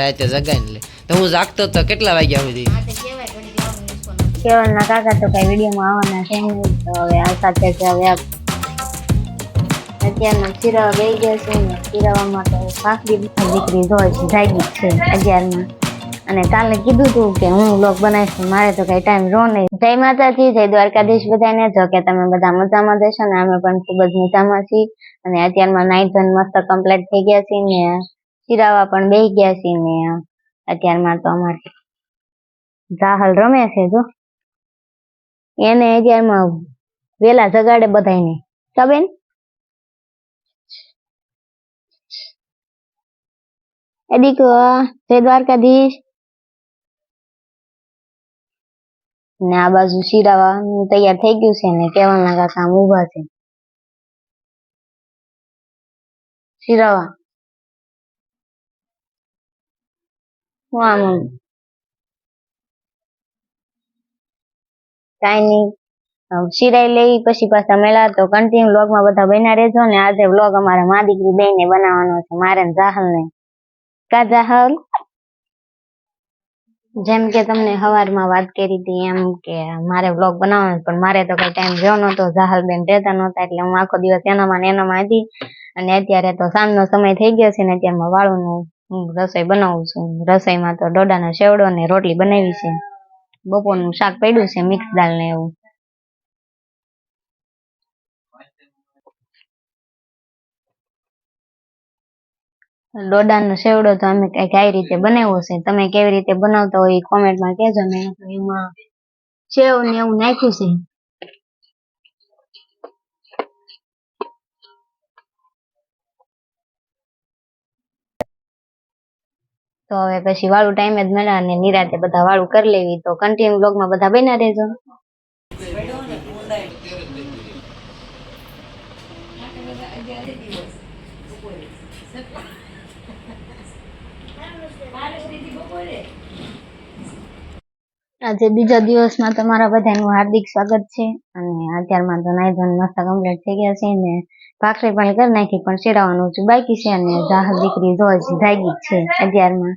રાતે જગાઈને લે. તો હું જાગતો તો કેટલા વાગ્યા સુધી? કેવલના કાકા તો કઈ વિડીયોમાં આવવાના છે નહીં તો હવે આવતા છે હવે અત્યારના ચિરાવા બેસી ગયા છે ને ચિરાવામાં તો કાકડી દીકરી જોઈ છે જાગી છે અગિયારમાં. અને કાલે કીધું તું કે હું બ્લોગ બનાવીશ મારે તો કઈ ટાઈમ રો નહીં. જય માતાજી જય દ્વારકાધીશ બધાને. જો કે તમે બધા મજામાં જશો ને અમે પણ ખૂબ જ મજામાં છીએ. અને અત્યારમાં નાઇટ ધન મસ્ત કમ્પ્લીટ થઈ ગયા છે ને. ચિરાવા પણ બેહી ગયા છે ને અત્યારમાં તો અમારે રાહલ રમે છે જો. એને અત્યારમાં વેલા જગાડે બધાને કબેન એ દીકરો જય દ્વારકાધીશ. ને આ બાજુ શિરાવા તૈયાર થઈ ગયું છે ને કેવાના કાકા ઊભા છે. શિરાવા હું આમ કાંઈ લઈ પછી પાછા મેળા તો કન્ટિન્યુ વ્લોગમાં બધા બન્યા રહેજો ને આજે વ્લોગ અમારા મા દીકરી બેયને બનાવવાનો છે, મારે જાહલ ને કા જાહલ? જેમ કે તમને સવારમાં વાત કરી હતી એમ કે મારે વ્લોગ બનાવવાનો પણ મારે તો કઈ ટાઈમ રહ્યો નતો જાહલ બેન રહેતા નહોતા એટલે હું આખો દિવસ એનામાં ને એનામાં હતી. અને અત્યારે તો સાંજનો સમય થઈ ગયો છે ને અત્યારમાં વાળુનું હું રસોઈ બનાવું છું. રસોઈમાં તો ડોડાનો સેવડો ને રોટલી બનાવી છે. બપોરનું શાક પડ્યું છે, મિક્સ દાળ ને એવું. ડોડાનો સેવડો તો અમે કઈ કઈ રીતે બનાવ્યો છે. તમે કેવી રીતે બનાવતા હોય એ કોમેન્ટમાં કહેજો મેં એમાં સેવ ને એવું નાખ્યું છે. તો હવે પછી વાળું ટાઈમે જ મળે અને નિરાતે બધા વાળું કરી લેવી. તો કન્ટિન્યુ બ્લોગમાં બધા બન્યા રહેજો. આજે બીજા દિવસમાં તમારા બધાનું હાર્દિક સ્વાગત છે અને અત્યારમાં તો નાઈ ધોન નાસ્તા કમ્પ્લીટ થઈ ગયા છે ને ભાખરી પણ કરી નાખી, પણ શેરાવાનું છે બાકી છે અને જાહલ દીકરી જો હજી છે અત્યારમાં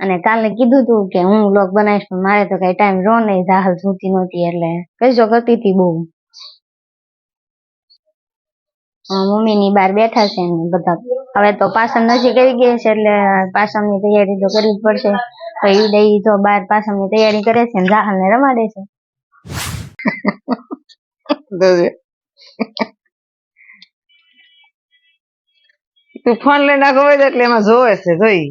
અને કાલે કીધું તું કે હું વ્લોગ બનાવીશ, પણ મારે તો કઈ ટાઈમ રહો નહીં જાહલ સૂતી નહોતી એટલે કહીજો કરતી હતી બહુ. મમ્મી ની બહાર બેઠા છે બધા. હવે તો પાસમ નજીક આવી ગઈ છે એટલે પાસમની તૈયારી તો કરવી જ પડશે. તો દઈ જો બહાર પાસમની તૈયારી કરે છે ને જાહલ ને રમાડે છે. તું ફોન લઈને આગળ એટલે એમાં જોવે છે જોઈ.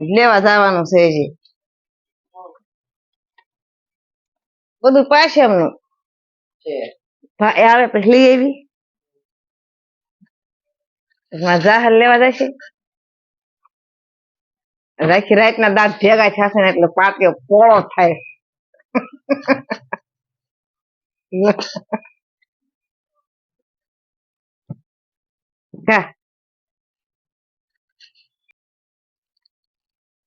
લેવા જવાનું છે હજી. બધું પાછે એમનું આવે પછી લઈ આવી. એમાં જાહેર લેવા જશે? રાખી રાતના દાંત ભેગા થશે ને એટલે પાકે પોળો થાય. કા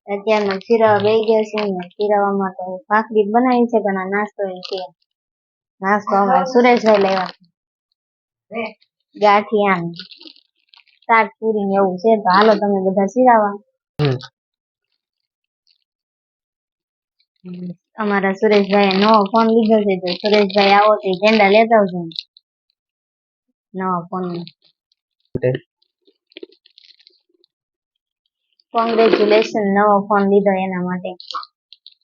અત્યારમાં બે બેસી ગયા છે ને ખીરાવામાં તો ભાખરી જ બનાવી છે પણ નાસ્તો છે. નાસ્તો અમારે સુરેશભાઈ લેવા ગાંઠિયા ને શાક પૂરી ને એવું છે તો હાલો તમે બધા સિરાવા અમારા સુરેશભાઈ નવો ફોન લીધો છે, તો સુરેશભાઈ આવો તો ઝંડા લેતા આવજો નવા ફોન કોંગ્રેચ્યુલેશન નવો ફોન લીધો એના માટે.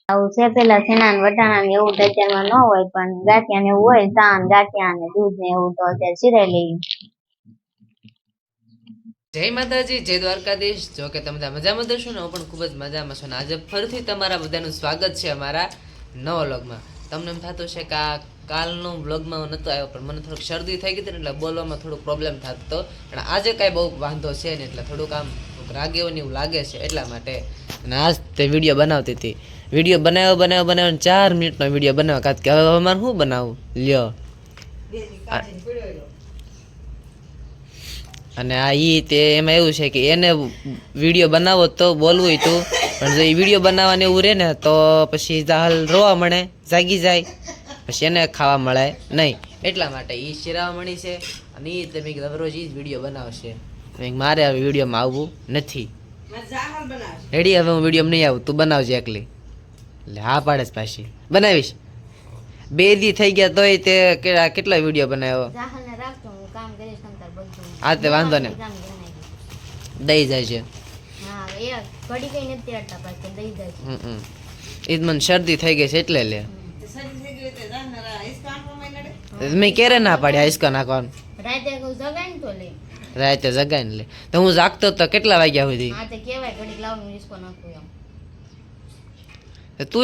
આવું છે પેલા સેના વટાણા ને એવું અત્યારમાં ન હોય, પણ ગાંઠિયા ને એવું હોય તાન ગાંઠિયા ને દૂધ ને એવું તો અત્યારે સિરાઈ લેવી જય માતાજી, જય દ્વારકાધીશ. જો કે તમે બધા મજામાં છો ને, હું પણ ખૂબ જ મજામાં છું. ને આજે ફરીથી તમારા બધાનું સ્વાગત છે અમારા નવા વ્લોગમાં. તમને એમ થતું છે કે આ કાલનો વ્લોગમાં હું નહોતો આવ્યો, પણ મને થોડુંક શરદી થઈ ગઈ હતી એટલે બોલવામાં થોડુંક પ્રોબ્લેમ થતો. પણ આજે કાંઈ બહુ વાંધો છે ને એટલે થોડુંક આમ રાગે એવું લાગે છે એટલા માટે. અને આજ તે વીડિયો બનાવતી હતી. વીડિયો બનાવ્યો બનાવ્યો બનાવ્યો ચાર મિનિટનો વીડિયો બનાવ્યો. કારણ કે હવે શું બનાવું? લ્યો. અને આ ઈ તે એમાં એવું છે કે એને વીડિયો બનાવો તો બોલવું તું. પણ જો એ વીડિયો બનાવવાને એવું રહે ને તો પછી જાહલ રોવા મળે જાગી જાય. પછી એને ખાવા મળે નહીં. એટલા માટે એ શિરામણી છે. અને એ તમે દરરોજ રોજ એ જ વીડિયો બનાવશે. મારે હવે વિડીયોમાં આવવું નથી. રેડી હવે હું વિડીયોમાં નહીં આવું. તું બનાવજે એકલી. એટલે હા પાડે પાછી. બનાવીશ. બે દી થઈ ગયા તોય તે કેટલા વીડિયો બનાવ્યો રાહુલને રાખજો હું કામ કરીશ તમ તાર બધું હા તે વાંધો નહીં દઈ જાય છે હા એ ઘડી કઈ નથી તેડતા પાછી દઈ જાય છે હમ હમ. ઈ જ મને શરદી થઈ ગઈ છે એટલે લે. મેં ક્યારે ના પાડ્યા હિસકા નાખવાનું. રાતે ને લે. જગાઈને લે. તો હું જાગતો તો કેટલા વાગ્યા સુધી? હા તે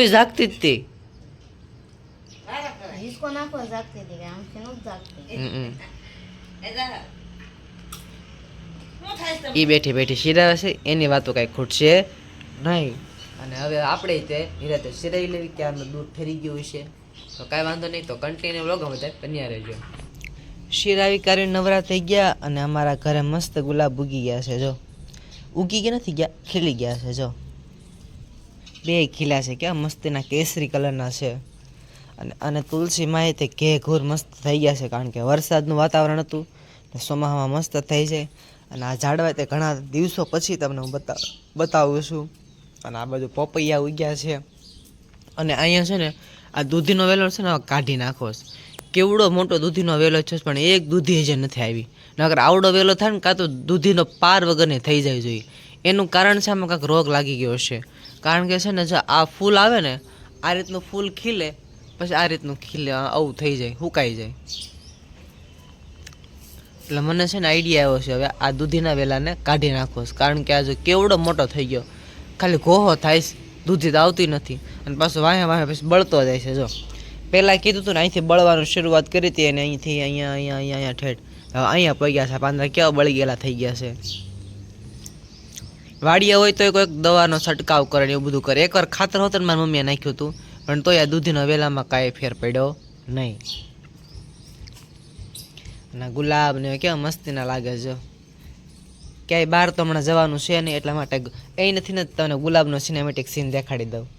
જાગતી જ તી. નાખો જાગતી હતી ઈ બેઠી બેઠી શિરાવે છે, એની વાતો કાંઈ ખૂટશે નહીં. અને હવે આપણે તે નિરાતે શિરાઈ લેવી કે આનું દૂધ ઠરી ગયું છે. તો કાંઈ વાંધો નહીં, તો કન્ટિન્યુ વ્લોગ બધા બન્યા રહેજો. શિરાવી કરી નવરા થઈ ગયા અને અમારા ઘરે મસ્ત ગુલાબ ઉગી ગયા છે, જો. ઉગી ગયા નથી ગયા? ખીલી ગયા છે, જો. બે ખીલા છે, ક્યાં મસ્તીના કેસરી કલરના છે. અને અને તુલસી માએ તે ઘે ઘોર મસ્ત થઈ ગયા છે, કારણ કે વરસાદનું વાતાવરણ હતું ને ચોમાહામાં મસ્ત થઈ જાય અને આ ઝાડવા તે ઘણા દિવસો પછી તમને હું બતા, બતાવું છું. અને આ બધું પપૈયા ઉગ્યા છે. અને અહીંયા છે ને, આ દૂધીનો વેલો છે ને, કાઢી નાખો. કેવડો મોટો દૂધીનો વેલો છે, પણ એક દૂધી હજી નથી આવી. નકર આવડો વેલો થાય ને, કાં તો દૂધીનો પાર વગરની થઈ જાય જોઈએ એનું કારણ છે, આમાં કાંઈક રોગ લાગી ગયો છે. કારણ કે છે ને, જો આ ફૂલ આવે ને, આ રીતનું ફૂલ ખીલે, પછી આ રીતનું ખીલે, આવું થઈ જાય, હુકાઈ જાય. એટલે મને છે ને આઈડિયા આવ્યો છે, હવે આ દૂધીના વેલાને કાઢી નાખો કારણ કે આજે કેવડો મોટો થઈ ગયો. ખાલી ગોહો થાય છે, દૂધી તો આવતી નથી. અને પાછું વાહે વાહે પછી બળતો જાય છે, જો. પહેલાં કીધું હતું ને, અહીંથી બળવાનું શરૂઆત કરી હતી અને અહીંથી અહીંયા અહીંયા અહીંયા અહીંયા ઠેઠ. હવે અહીંયા પગ્યા છે, પાંદડા કેવા બળી ગયેલા થઈ ગયા છે. વાડિયા હોય તો કોઈક દવાનો છંટકાવ કરે ને એવું બધું કરે. એકવાર ખાતર હોતર મારી મમ્મીએ નાખ્યું હતું, પણ તોય આ દૂધીના વેલામાં કાંઈ ફેર પડ્યો નહીં. અને ગુલાબ ને કેવા મસ્તીના લાગે છે. ક્યાંય બહાર તો હમણાં જવાનું છે નહીં એટલા માટે એ નથી ને તમને ગુલાબનો સિનેમેટિક સીન દેખાડી દઉં.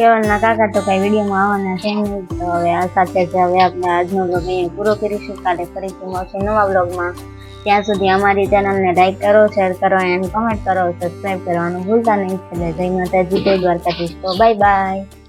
કેવલના કાકા તો કઈ વિડીયોમાં આવવાના છે નહીં. તો હવે આ સાથે જ હવે આપણે આજનો બ્લોગ અહીંયા પૂરો કરીશું. કાલે ફરીથી મળશે નવા બ્લોગમાં ત્યાં સુધી અમારી ચેનલને લાઈક કરો શેર કરો એન્ડ કમેન્ટ કરો સબસ્ક્રાઈબ કરવાનું ભૂલતા નહીં. એટલે જય માતાજી, જય દ્વારકાધીશ. તો બાય બાય